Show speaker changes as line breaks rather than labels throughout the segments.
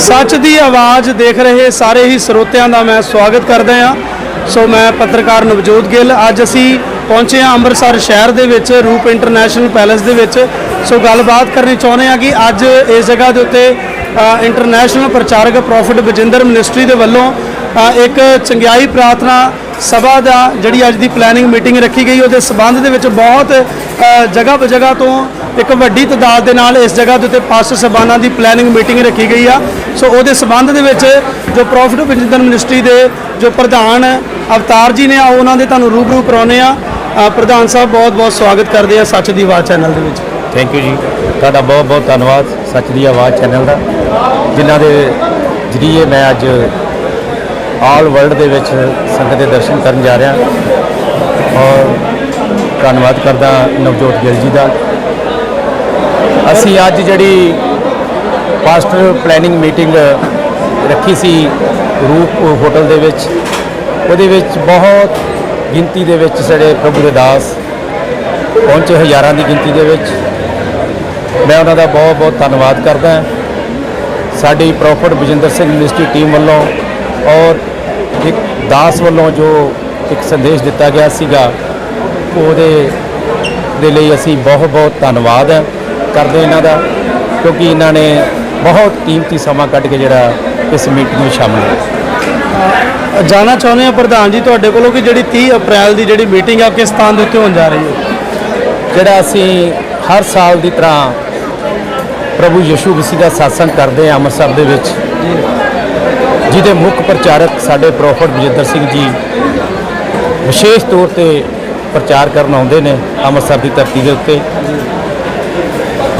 ਸੱਚ ਦੀ ਆਵਾਜ਼ ਦੇਖ ਰਹੇ ਸਾਰੇ ਹੀ ਸਰੋਤਿਆਂ ਦਾ ਮੈਂ ਸਵਾਗਤ ਕਰਦਾ ਹਾਂ। ਸੋ ਮੈਂ ਪੱਤਰਕਾਰ ਨਵਜੋਤ ਗਿੱਲ, ਅੱਜ ਅਸੀਂ ਪਹੁੰਚੇ ਹਾਂ ਅੰਮ੍ਰਿਤਸਰ ਸ਼ਹਿਰ ਦੇ ਵਿੱਚ, ਰੂਪ ਇੰਟਰਨੈਸ਼ਨਲ ਪੈਲੇਸ ਦੇ ਵਿੱਚ। ਸੋ ਗੱਲਬਾਤ ਕਰਨੀ ਚਾਹੁੰਦੇ ਹਾਂ ਕਿ ਅੱਜ ਇਸ ਜਗ੍ਹਾ ਦੇ ਉੱਤੇ ਇੰਟਰਨੈਸ਼ਨਲ ਪ੍ਰਚਾਰਕ ਪ੍ਰੋਫਿਟ ਬਜਿੰਦਰ ਮਿਨਿਸਟਰੀ ਦੇ ਵੱਲੋਂ ਇੱਕ ਚੰਗਿਆਈ ਪ੍ਰਾਰਥਨਾ ਸਭਾ ਦਾ ਜਿਹੜੀ ਅੱਜ ਦੀ ਪਲੈਨਿੰਗ ਮੀਟਿੰਗ ਰੱਖੀ ਗਈ, ਉਹਦੇ ਸਬੰਧ ਦੇ ਵਿੱਚ ਬਹੁਤ ਜਗ੍ਹਾ ਬ ਜਗ੍ਹਾ ਤੋਂ ਇੱਕ ਵੱਡੀ ਤਦਾਦ ਦੇ ਨਾਲ ਇਸ ਜਗ੍ਹਾ ਦੇ ਉੱਤੇ ਪਾਸਟ ਸਭਾਨਾਂ ਦੀ ਪਲੈਨਿੰਗ ਮੀਟਿੰਗ ਰੱਖੀ ਗਈ ਆ। ਸੋ ਉਹਦੇ ਸਬੰਧ ਦੇ ਵਿੱਚ ਜੋ ਪ੍ਰੋਫਿਟ ਬਜਿੰਦਰ ਮਿਨਿਸਟਰੀ ਦੇ ਜੋ ਪ੍ਰਧਾਨ ਅਵਤਾਰ ਜੀ ਨੇ ਆ, ਉਹਨਾਂ ਦੇ ਤੁਹਾਨੂੰ ਰੂਬਰੂ ਕਰਾਉਨੇ ਆ। ਪ੍ਰਧਾਨ ਸਾਹਿਬ, ਬਹੁਤ ਬਹੁਤ ਸਵਾਗਤ ਕਰਦੇ ਆ ਸੱਚ ਦੀ ਆਵਾਜ਼ ਚੈਨਲ ਦੇ ਵਿੱਚ।
ਥੈਂਕ ਯੂ ਜੀ। ਤੁਹਾਡਾ ਬਹੁਤ ਬਹੁਤ ਧੰਨਵਾਦ ਸੱਚ ਦੀ ਆਵਾਜ਼ ਚੈਨਲ ਦਾ। ਜਿਨ੍ਹਾਂ ਦੇ ਜਰੀਏ ਮੈਂ ਅੱਜ ਆਲ ਵਰਲਡ ਦੇ ਵਿੱਚ ਸੰਗਤ ਦੇ ਦਰਸ਼ਨ ਕਰਨ ਜਾ ਰਿਹਾ। ਔਰ ਧੰਨਵਾਦ ਕਰਦਾ ਨਵਜੋਤ ਗਿੱਲ ਜੀ ਦਾ। ਅਸੀਂ ਅੱਜ ਜਿਹੜੀ ਪਾਸਟਰ ਪਲੈਨਿੰਗ ਮੀਟਿੰਗ ਰੱਖੀ ਸੀ ਰੂਪ ਹੋਟਲ ਦੇ ਵਿੱਚ, ਉਹਦੇ ਵਿੱਚ ਬਹੁਤ ਗਿਣਤੀ ਦੇ ਵਿੱਚ ਸਾਡੇ ਪ੍ਰਭੂ ਦੇ ਦਾਸ ਪਹੁੰਚੇ ਹਜ਼ਾਰਾਂ ਦੀ ਗਿਣਤੀ ਦੇ ਵਿੱਚ। ਮੈਂ ਉਹਨਾਂ ਦਾ ਬਹੁਤ ਬਹੁਤ ਧੰਨਵਾਦ ਕਰਦਾ। ਸਾਡੀ prophet Bajinder Singh ministry team ਵੱਲੋਂ ਔਰ ਇੱਕ ਦਾਸ ਵੱਲੋਂ ਜੋ ਇੱਕ ਸੰਦੇਸ਼ ਦਿੱਤਾ ਗਿਆ ਸੀਗਾ ਉਹਦੇ ਦੇ ਲਈ ਅਸੀਂ ਬਹੁਤ ਬਹੁਤ ਧੰਨਵਾਦ ਹੈ ਕਰਦੇ ਇਹਨਾਂ ਦਾ ਕਿਉਂਕਿ ਇਹਨਾਂ ਨੇ ਬਹੁਤ ਕੀਮਤੀ ਸਮਾਂ ਕੱਢ ਕੇ ਜਿਹੜਾ ਇਸ ਮੀਟਿੰਗ ਵਿੱਚ ਸ਼ਾਮਲ ਹੋਏ
ਜਾਣਾ ਚਾਹੁੰਦੇ ਆ ਪ੍ਰਧਾਨ ਜੀ ਤੁਹਾਡੇ ਕੋਲੋਂ ਕਿ ਜਿਹੜੀ 30 ਅਪ੍ਰੈਲ ਦੀ ਜਿਹੜੀ ਮੀਟਿੰਗ ਆ ਕਿਸ ਸਥਾਨ ਦੇ ਉੱਤੇ ਹੋਣ ਜਾ ਰਹੀ ਹੈ?
ਜਿਹੜਾ ਅਸੀਂ ਹਰ ਸਾਲ ਦੀ ਤਰ੍ਹਾਂ ਪ੍ਰਭੂ ਯਿਸੂ ਮਸੀਹ ਦਾ satsang ਕਰਦੇ ਹਾਂ ਅੰਮ੍ਰਿਤਸਰ ਦੇ ਵਿੱਚ ਜਿਹਦੇ ਮੁੱਖ ਪ੍ਰਚਾਰਕ ਸਾਡੇ ਪ੍ਰੋਫਟ ਬਜਿੰਦਰ ਸਿੰਘ ਜੀ ਵਿਸ਼ੇਸ਼ ਤੌਰ ਤੇ ਪ੍ਰਚਾਰ ਕਰਨ ਆਉਂਦੇ ਨੇ ਅੰਮ੍ਰਿਤਸਰ ਦੀ ਧਰਤੀ ਦੇ ਉੱਤੇ।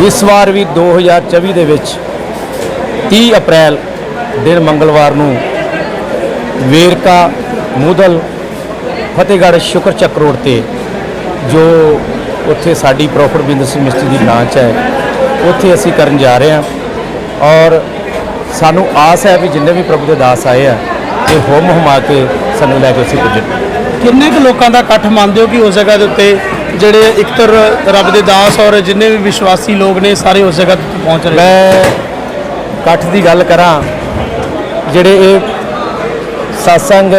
ਇਸ ਵਾਰ ਵੀ 2024 ਦੇ ਵਿੱਚ 30 ਅਪ੍ਰੈਲ ਦਿਨ ਮੰਗਲਵਾਰ ਨੂੰ ਵੇਰਕਾ, ਮੂਦਲ, ਫਤਿਹਗੜ੍ਹ ਸ਼ੁਕਰ ਚੱਕ ਰੋਡ ਤੇ ਜੋ ਉੱਥੇ ਸਾਡੀ ਪ੍ਰੋਫਿਟ ਬਿੰਦਰ ਸਿੰਘ ਮਿਸਟਰੀ ਦੀ ਬ੍ਰਾਂਚ ਹੈ, ਉੱਥੇ ਅਸੀਂ ਕਰਨ ਜਾ ਰਹੇ ਹਾਂ ਔਰ ਸਾਨੂੰ ਆਸ ਹੈ ਵੀ ਜਿੰਨੇ ਵੀ ਪ੍ਰਭੂ ਦੇ ਦਾਸ ਆਏ ਆ ਇਹ ਹੋਮ ਹਮਾ ਕੇ ਸਾਨੂੰ ਲੈ ਕੇ ਅਸੀਂ ਪੁੱਜਣ।
ਕਿੰਨੇ ਕੁ ਲੋਕਾਂ ਦਾ ਇਕੱਠ ਮੰਨਦੇ ਹੋ ਕਿ ਉਸ ਜਗ੍ਹਾ ਦੇ ਉੱਤੇ ਜਿਹੜੇ ਇਕਤਰ ਰੱਬ ਦੇ ਦਾਸ ਔਰ ਜਿੰਨੇ ਵੀ ਵਿਸ਼ਵਾਸੀ ਲੋਕ ਨੇ ਸਾਰੇ ਉਸ ਜਗ੍ਹਾ ਤੇ ਪਹੁੰਚ ਰਹੇ
ਮੈਂ ਇਕੱਠ ਦੀ ਗੱਲ ਕਰਾਂ ਜਿਹੜੇ ਇਹ satsang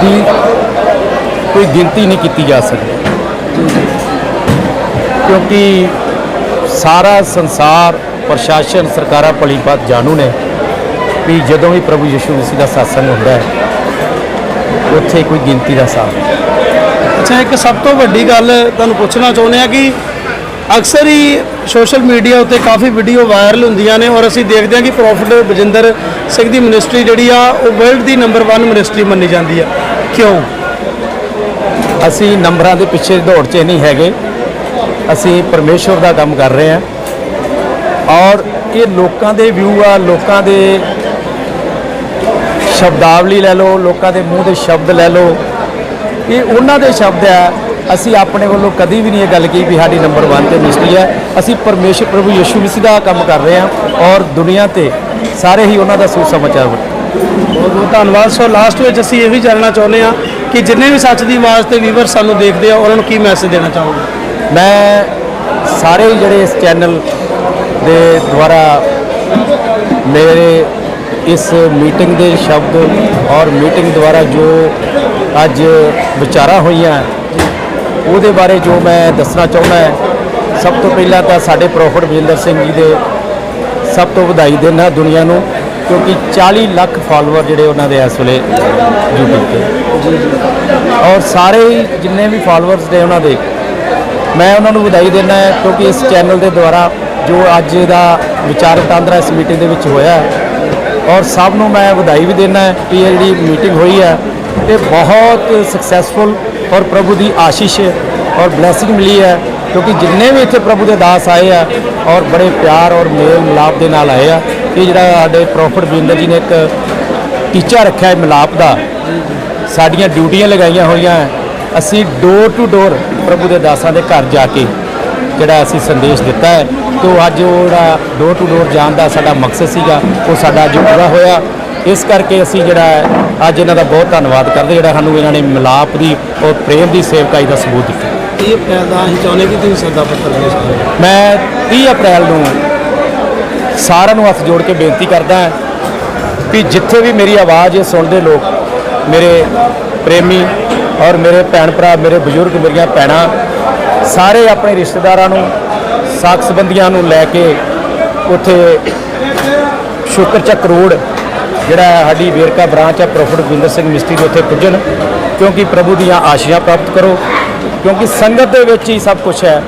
ਦੀ ਕੋਈ ਗਿਣਤੀ ਨਹੀਂ ਕੀਤੀ ਜਾ ਸਕਦੀ। ਕਿਉਂਕਿ ਸਾਰਾ ਸੰਸਾਰ ਪ੍ਰਸ਼ਾਸਨ ਸਰਕਾਰਾਂ ਭਲੀਭਾਤ ਜਾਣੂ ਨੇ ਵੀ ਜਦੋਂ ਵੀ ਪ੍ਰਭੂ ਯਿਸੂ ਮਸੀਹ ਦਾ satsang ਹੁੰਦਾ ਹੈ ਉੱਥੇ ਕੋਈ ਗਿਣਤੀ ਦਾ ਨਹੀਂ।
ਅੱਛਾ ਇੱਕ ਸਭ ਤੋਂ ਵੱਡੀ ਗੱਲ ਤੁਹਾਨੂੰ ਪੁੱਛਣਾ ਚਾਹੁੰਦੇ ਆ ਕਿ ਅਕਸਰ ਹੀ ਸੋਸ਼ਲ ਮੀਡੀਆ ਉੱਤੇ ਕਾਫੀ ਵੀਡੀਓ ਵਾਇਰਲ ਹੁੰਦੀਆਂ ਨੇ ਔਰ ਅਸੀਂ ਦੇਖਦੇ ਹਾਂ ਕਿ ਪ੍ਰੋਫਿਟ ਬਜਿੰਦਰ ਸਿੰਘ ਦੀ ਮਿਨਿਸਟਰੀ ਜਿਹੜੀ ਆ ਉਹ ਵਰਲਡ ਦੀ ਨੰਬਰ 1 ਮਿਨਿਸਟਰੀ ਮੰਨੀ ਜਾਂਦੀ ਆ। ਕਿਉਂ?
ਅਸੀਂ ਨੰਬਰਾਂ ਦੇ ਪਿੱਛੇ ਦੌੜ 'ਚ ਨਹੀਂ ਹੈਗੇ। ਅਸੀਂ ਪਰਮੇਸ਼ਵਰ ਦਾ ਕੰਮ ਕਰ ਰਹੇ ਹਾਂ। ਔਰ ਇਹ ਲੋਕਾਂ ਦੇ ਵਿਊ ਆ ਲੋਕਾਂ ਦੇ ਸ਼ਬਦਾਵਲੀ ਲੈ ਲਓ ਲੋਕਾਂ ਦੇ ਮੂੰਹ ਦੇ ਸ਼ਬਦ ਲੈ ਲਓ। ਇਹ ਉਹਨਾਂ ਦੇ ਸ਼ਬਦ ਆ। ਅਸੀਂ ਆਪਣੇ ਵੱਲੋਂ ਕਦੀ ਵੀ ਨਹੀਂ ਇਹ ਗੱਲ ਕੀਤੀ ਵੀ ਸਾਡੀ ਨੰਬਰ 1 ਤੇ ਮਿਸਟਰੀ ਹੈ। ਅਸੀਂ ਪਰਮੇਸ਼ਰ ਪ੍ਰਭੂ ਯਿਸੂ ਮਸੀਹ ਦਾ ਕੰਮ ਕਰ ਰਹੇ ਹਾਂ ਔਰ ਦੁਨੀਆ ਤੇ ਸਾਰੇ ਹੀ ਉਹਨਾਂ ਦਾ ਸੁਸਮਾਚਾਰ
ਬਹੁਤ ਬਹੁਤ ਧੰਨਵਾਦ। ਸੋ ਲਾਸਟ ਵਿੱਚ ਅਸੀਂ ਇਹ ਵੀ ਜਾਣਨਾ ਚਾਹੁੰਦੇ ਆ ਕਿ ਜਿੰਨੇ ਵੀ ਸੱਚ ਦੀ ਆਵਾਜ਼ ਤੇ ਵੀਵਰ ਸਾਨੂੰ ਦੇਖਦੇ ਆ ਉਹਨਾਂ ਨੂੰ ਕੀ ਮੈਸੇਜ ਦੇਣਾ ਚਾਹੋਗੇ?
ਮੈਂ ਸਾਰੇ ਹੀ ਜਿਹੜੇ ਇਸ ਚੈਨਲ ਦੇ ਦੁਆਰਾ ਮੇਰੇ ਇਸ ਮੀਟਿੰਗ ਦੇ ਸ਼ਬਦ ਔਰ ਮੀਟਿੰਗ ਦੁਆਰਾ ਜੋ ਅੱਜ ਵਿਚਾਰਾਂ ਹੋਈਆਂ, ਉਹਦੇ ਬਾਰੇ ਜੋ ਮੈਂ ਦੱਸਣਾ ਚਾਹੁੰਦਾ ਹਾਂ, ਸਭ ਤੋਂ ਪਹਿਲਾਂ ਤਾਂ ਸਾਡੇ ਪ੍ਰੋਫਟ ਬਜਿੰਦਰ ਸਿੰਘ ਜੀ ਦੇ ਸਭ ਤੋਂ ਵਧਾਈ ਦੇਣਾ ਦੁਨੀਆ ਨੂੰ, ਕਿਉਂਕਿ 40 ਲੱਖ ਫਾਲੋਅਰ ਜਿਹੜੇ ਉਹਨਾਂ ਦੇ ਇਸ ਵੇਲੇ YouTube ਤੇ। ਔਰ ਸਾਰੇ ਜਿੰਨੇ ਵੀ ਫਾਲੋਅਰਸ ਨੇ ਉਹਨਾਂ ਦੇ, ਮੈਂ ਉਹਨਾਂ ਨੂੰ ਵਧਾਈ ਦਿੰਦਾ ਹਾਂ, ਕਿਉਂਕਿ ਇਸ ਚੈਨਲ ਦੇ ਦੁਆਰਾ ਜੋ ਅੱਜ ਦਾ ਵਿਚਾਰ ਵਟਾਂਦਰਾ ਇਸ ਮੀਟਿੰਗ ਦੇ ਵਿੱਚ ਹੋਇਆ ਔਰ ਸਭ ਨੂੰ ਮੈਂ ਵਧਾਈ ਵੀ ਦਿੰਦਾ ਹਾਂ ਕਿ ਇਹ ਜਿਹੜੀ ਮੀਟਿੰਗ ਹੋਈ ਹੈ, ਇਹ ਬਹੁਤ ਸਕਸੈਸਫੁਲ ਔਰ ਪ੍ਰਭੂ ਦੀ ਆਸ਼ੀਸ਼ ਔਰ ਬਲੇਸਿੰਗ ਮਿਲੀ ਹੈ, ਕਿਉਂਕਿ ਜਿੰਨੇ ਵੀ ਇੱਥੇ ਪ੍ਰਭੂ ਦੇ ਦਾਸ ਆਏ ਆ ਔਰ ਬੜੇ ਪਿਆਰ ਔਰ ਮੇਲ ਮਿਲਾਪ ਦੇ ਨਾਲ ਆਏ ਆ, ਇਹ ਜਿਹੜਾ ਸਾਡੇ ਪ੍ਰੋਫਿਟ ਬਿੰਦਰ ਜੀ ਨੇ ਇੱਕ ਟੀਚਾ ਰੱਖਿਆ ਹੈ ਮਿਲਾਪ ਦਾ। ਸਾਡੀਆਂ ਡਿਊਟੀਆਂ ਲਗਾਈਆਂ ਹੋਈਆਂ ਅਸੀਂ ਡੋਰ ਟੂ ਡੋਰ ਪ੍ਰਭੂ ਦੇ ਦਾਸਾਂ ਦੇ ਘਰ ਜਾ ਕੇ ਜਿਹੜਾ ਅਸੀਂ ਸੰਦੇਸ਼ ਦਿੱਤਾ ਹੈ। ਤੇ ਅੱਜ ਉਹ ਜਿਹੜਾ ਡੋਰ ਟੂ ਡੋਰ ਜਾਣ ਦਾ ਸਾਡਾ ਮਕਸਦ ਸੀਗਾ ਉਹ ਸਾਡਾ ਅੱਜ ਪੂਰਾ ਹੋਇਆ। ਇਸ ਕਰਕੇ ਅਸੀਂ ਜਿਹੜਾ ਅੱਜ ਇਹਨਾਂ ਦਾ ਬਹੁਤ ਧੰਨਵਾਦ ਕਰਦੇ ਜਿਹੜਾ ਸਾਨੂੰ ਇਹਨਾਂ ਨੇ ਮਿਲਾਪ ਦੀ ਔਰ ਪ੍ਰੇਮ ਦੀ ਸੇਵਕਾਈ ਦਾ ਸਬੂਤ ਦਿੱਤਾ।
ਇਹ ਫਾਇਦਾ ਅਸੀਂ ਚਾਹੁੰਦੇ ਕਿ ਤੁਸੀਂ ਸੱਦਾ ਪੱਤਰ ਦੇ
ਮੈਂ 30 ਅਪ੍ਰੈਲ ਨੂੰ ਸਾਰਿਆਂ ਨੂੰ ਹੱਥ ਜੋੜ ਕੇ ਬੇਨਤੀ ਕਰਦਾ ਹਾਂ ਕਿ ਜਿੱਥੇ ਵੀ ਮੇਰੀ ਆਵਾਜ਼ ਇਹ ਸੁਣਦੇ ਲੋਕ ਮੇਰੇ ਪ੍ਰੇਮੀ ਔਰ ਮੇਰੇ ਭੈਣ ਭਰਾ ਮੇਰੇ ਬਜ਼ੁਰਗ ਮੇਰੀਆਂ ਭੈਣਾਂ ਸਾਰੇ ਆਪਣੇ ਰਿਸ਼ਤੇਦਾਰਾਂ ਨੂੰ ਸਾਕ ਸੰਬੰਧੀਆਂ ਨੂੰ ਲੈ ਕੇ ਉੱਥੇ ਸ਼ੁਕਰ ਚੱਕ ਰੋਡ, ਜਿਹੜਾ ਸਾਡੀ ਵੇਰਕਾ ਬ੍ਰਾਂਚ ਹੈ ਪ੍ਰੋਫੈਸਰ ਰਵਿੰਦਰ ਸਿੰਘ ਮਿਸਤਰੀ ਦੇ ਉੱਥੇ ਪੁੱਜਣ, ਕਿਉਂਕਿ ਪ੍ਰਭੂ ਦੀਆਂ ਆਸ਼ੀਆਂ ਪ੍ਰਾਪਤ ਕਰੋ, ਕਿਉਂਕਿ ਸੰਗਤ ਦੇ ਵਿੱਚ ਹੀ ਸਭ ਕੁਝ ਹੈ।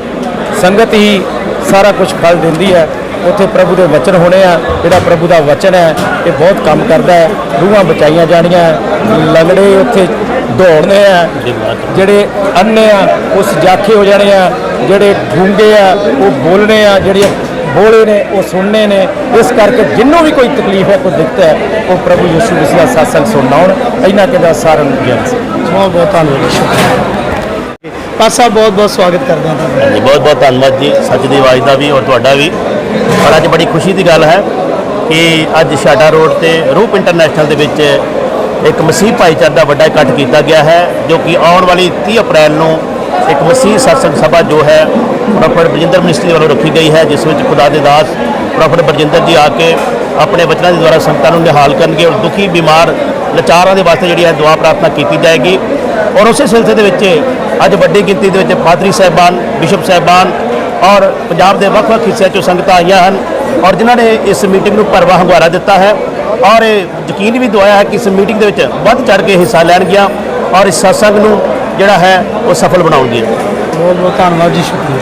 ਸੰਗਤ ਹੀ ਸਾਰਾ ਕੁਝ ਫਲ ਦਿੰਦੀ ਹੈ। ਉੱਥੇ ਪ੍ਰਭੂ ਦੇ ਵਚਨ ਹੋਣੇ ਆ, ਜਿਹੜਾ ਪ੍ਰਭੂ ਦਾ ਵਚਨ ਹੈ, ਇਹ ਬਹੁਤ ਕੰਮ ਕਰਦਾ ਹੈ। ਰੂਹਾਂ ਬਚਾਈਆਂ ਜਾਣੀਆਂ, ਲੰਗੜੇ ਉੱਥੇ ਦੌੜਨੇ ਆ, ਜਿਹੜੇ ਅੰਨੇ ਆ, ਉਸ ਜਾਖੇ ਹੋ ਜਾਣੇ ਆ। ਜਿਹੜੇ ਗੂੰਗੇ ਆ ਉਹ ਬੋਲਣੇ ਆ ਜਿਹੜੇ ਬੋਲੇ ਨੇ ਉਹ ਸੁਣਨੇ ਨੇ। ਇਸ ਕਰਕੇ ਜਿੰਨੂੰ ਵੀ ਕੋਈ ਤਕਲੀਫ ਹੈ ਕੋਈ ਦਿੱਕਤ ਹੈ ਉਹ ਪ੍ਰਭੂ ਯਿਸੂ ਮਸੀਹ ਦਾ ਸਾਸੰਗ ਸੁਣਨਾ ਹੁਣ ਇਹਨਾਂ ਕਹਿੰਦਾ ਸਾਰਿਆਂ ਨੂੰ ਗਿਆਨ ਸੀ।
ਬਹੁਤ ਬਹੁਤ ਧੰਨਵਾਦ ਸ਼ੁਕਰੀਆ। ਪਾਸਾ ਸਾਹਿਬ ਬਹੁਤ ਬਹੁਤ ਸਵਾਗਤ ਕਰਦੇ ਹਾਂ ਤੁਹਾਡਾ।
ਬਹੁਤ ਬਹੁਤ ਧੰਨਵਾਦ ਜੀ ਸੱਚ ਦੀ ਆਵਾਜ਼ ਦਾ ਵੀ ਔਰ ਤੁਹਾਡਾ ਵੀ। ਔਰ ਅੱਜ ਬੜੀ ਖੁਸ਼ੀ ਦੀ ਗੱਲ ਹੈ ਕਿ ਅੱਜ ਸ਼ਾਡਾ ਰੋਡ ਤੇ ਰੂਪ ਇੰਟਰਨੈਸ਼ਨਲ ਦੇ ਵਿੱਚ ਇੱਕ ਮਸੀਹ ਭਾਈਚਾਰੇ ਦਾ ਵੱਡਾ ਇਕੱਠ ਕੀਤਾ ਗਿਆ ਹੈ ਜੋ ਕਿ ਆਉਣ ਵਾਲੀ 30 ਅਪ੍ਰੈਲ ਨੂੰ ਇੱਕ ਮਸੀਹ ਸਤਸੰਗ ਸਭਾ ਜੋ ਹੈ ਪ੍ਰੋਫੈਟ ਬਰਜਿੰਦਰ ਮਿਨਿਸਟਰੀ ਵੱਲੋਂ ਰੱਖੀ ਗਈ ਹੈ, ਜਿਸ ਵਿੱਚ ਖੁਦਾ ਦੇ ਦਾਸ ਪ੍ਰੋਫੈਟ ਬਰਜਿੰਦਰ ਜੀ ਆ ਕੇ ਆਪਣੇ ਬਚਨਾਂ ਦੇ ਦੁਆਰਾ ਸੰਗਤਾਂ ਨੂੰ ਨਿਹਾਲ ਕਰਨਗੇ ਔਰ ਦੁਖੀ, ਬਿਮਾਰ, ਲਾਚਾਰਾਂ ਦੇ ਵਾਸਤੇ ਜਿਹੜੀ ਹੈ ਦੁਆ ਪ੍ਰਾਰਥਨਾ ਕੀਤੀ ਜਾਏਗੀ। ਔਰ ਉਸੇ ਸਿਲਸਿਲੇ ਦੇ ਵਿੱਚ ਅੱਜ ਵੱਡੀ ਗਿਣਤੀ ਦੇ ਵਿੱਚ ਪਾਦਰੀ ਸਾਹਿਬਾਨ, ਬਿਸ਼ਪ ਸਾਹਿਬਾਨ ਔਰ ਪੰਜਾਬ ਦੇ ਵੱਖ-ਵੱਖ ਹਿੱਸਿਆਂ ਚੋਂ ਸੰਗਤਾਂ ਆਈਆਂ ਹਨ ਔਰ ਜਿਨ੍ਹਾਂ ਨੇ ਇਸ ਮੀਟਿੰਗ ਨੂੰ ਭਰਵਾਂ ਹੰਗਾਰਾ ਦਿੱਤਾ ਹੈ ਔਰ ਇਹ ਯਕੀਨ ਵੀ ਦਵਾਇਆ ਹੈ ਕਿ ਇਸ ਮੀਟਿੰਗ ਦੇ ਵਿੱਚ ਵੱਧ ਚੜ ਕੇ ਹਿੱਸਾ ਲੈਣਗੀਆਂ ਔਰ ਇਸ ਸਤਸੰਗ ਨੂੰ ਜਿਹੜਾ ਹੈ ਉਹ ਸਫਲ ਬਣਾਉਣਗੀਆਂ
ਬਹੁਤ ਬਹੁਤ ਧੰਨਵਾਦ ਜੀ ਸ਼ੁਕਰੀਆ।